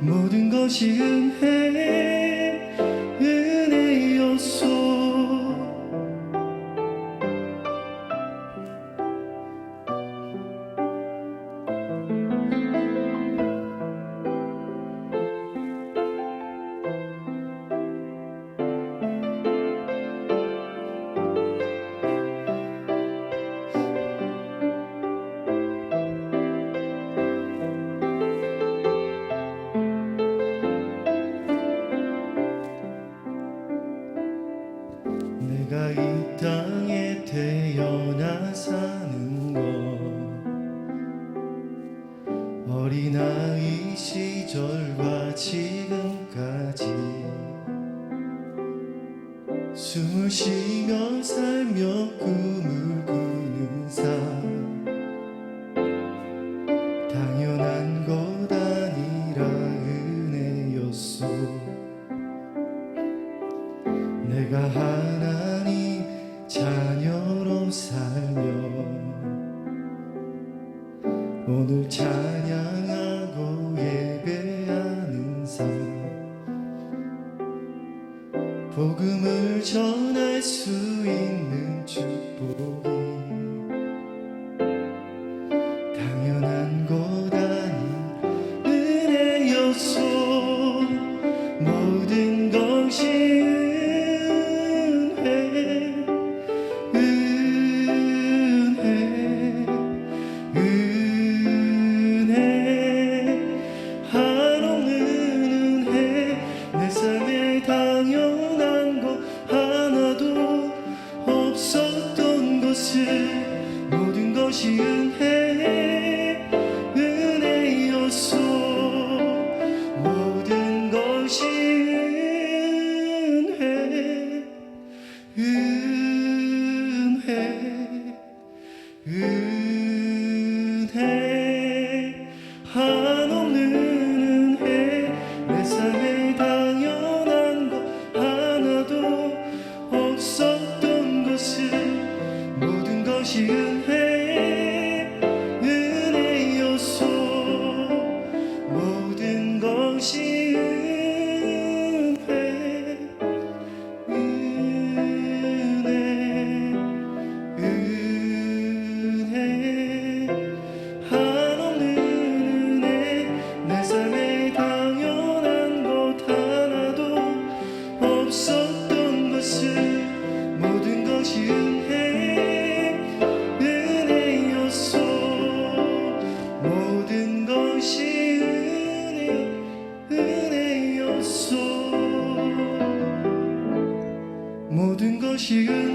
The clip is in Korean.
모든 것이 은혜 태어나 사는 것. 어린아이 시절과 지금까지 숨을 쉬며 살며 꿈을 꾸는 삶 복음을 전할 수 있는 축복이 없었던 것을 모든 것이 은혜 you